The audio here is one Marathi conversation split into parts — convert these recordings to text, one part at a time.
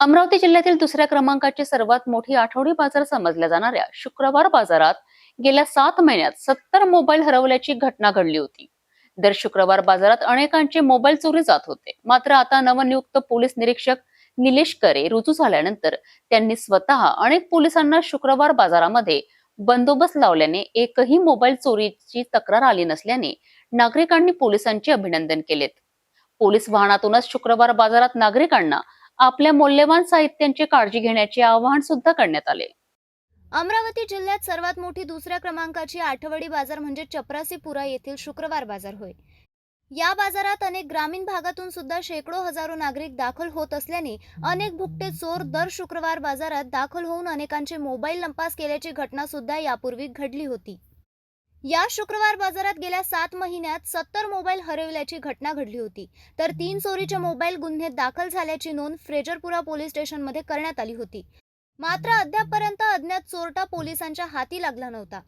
अमरावती जिल्ह्यातील दुसऱ्या क्रमांकाची सर्वात मोठी आठवडी बाजार समजल्या जाणाऱ्या शुक्रवार बाजारात गेल्या सात महिन्यात सत्तर मोबाईल हरवल्याची घटना घडली होती. दर शुक्रवार बाजारात अनेकांचे मोबाईल चोरी जात होते. मात्र आता नवनियुक्त पोलीस निरीक्षक निलेश करे रुजू झाल्यानंतर त्यांनी स्वतः अनेक पोलिसांना शुक्रवार बाजारामध्ये बंदोबस्त लावल्याने एकही मोबाईल चोरीची तक्रार आली नसल्याने नागरिकांनी पोलिसांचे अभिनंदन केलेत. पोलीस वाहनातूनच शुक्रवार बाजारात नागरिकांना आपल्या मौल्यवान साहित्यांची काळजी घेण्याचे आवाहन सुद्धा करण्यात आले. अमरावती जिल्ह्यात सर्वात मोठी दुसऱ्या क्रमांकाची आठवडी बाजार म्हणजे चपरासीपुरा येथील शुक्रवार बाजार होय. या बाजारात अनेक ग्रामीण भागातून सुद्धा शेकडो हजारो नागरिक दाखल होत असल्याने अनेक भुकटे चोर दर शुक्रवार बाजारात दाखल होऊन अनेकांचे मोबाईल लंपास केल्याची घटना सुद्धा यापूर्वी घडली होती. या शुक्रवार बाजारात गेल्या सात महिन्यात सत्तर मोबाईल हरवल्याची घटना घडली होती. तर तीन चोरीचे मोबाईल गुन्हे दाखल झाल्याची नोंद फ्रेजरपुरा पोलीस स्टेशनमध्ये करण्यात आली होती. मात्र अद्यापपर्यंत अज्ञात चोरटा पोलिसांच्या हाती लागला नव्हता.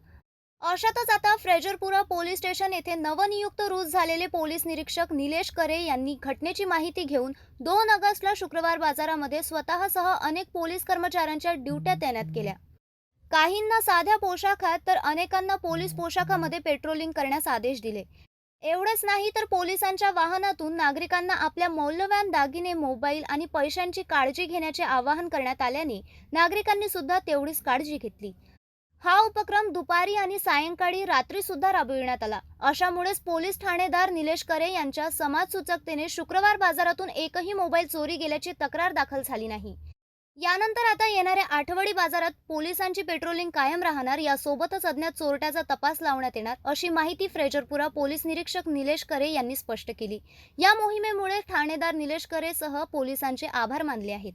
अशातच आता फ्रेजरपुरा पोलीस स्टेशन येथे नवनियुक्त रूज झालेले पोलीस निरीक्षक निलेश करे यांनी घटनेची माहिती घेऊन दोन ऑगस्टला शुक्रवार बाजारामध्ये स्वतःसह अनेक पोलीस कर्मचाऱ्यांच्या ड्युट्या तैनात केल्या. काहींना साध्या पोशाखात तर अनेकांना पोलीस पोशाखामध्ये पेट्रोलिंग करण्यास आदेश दिले. एवढंच नाही तर पोलिसांच्या वाहनातून नागरिकांना आपल्या मौल्यवान दागिने मोबाईल आणि पैशांची काळजी घेण्याचे आवाहन करण्यात आल्याने नागरिकांनी सुद्धा तेवढीच काळजी घेतली. हा उपक्रम दुपारी आणि सायंकाळी रात्री सुद्धा राबविण्यात आला. अशामुळेच पोलीस ठाणेदार निलेश करे यांच्या समाजसूचकतेने शुक्रवार बाजारातून एकही मोबाईल चोरी गेल्याची तक्रार दाखल झाली नाही. यानंतर आता येणाऱ्या आठवडी बाजारात पोलिसांची पेट्रोलिंग कायम राहणार यासोबतच अज्ञात चोरट्याचा तपास लावण्यात येणार अशी माहिती फ्रेजरपुरा पोलीस निरीक्षक निलेश करे यांनी स्पष्ट केली. या मोहिमेमुळे ठाणेदार निलेश करेसह पोलिसांचे आभार मानले आहेत.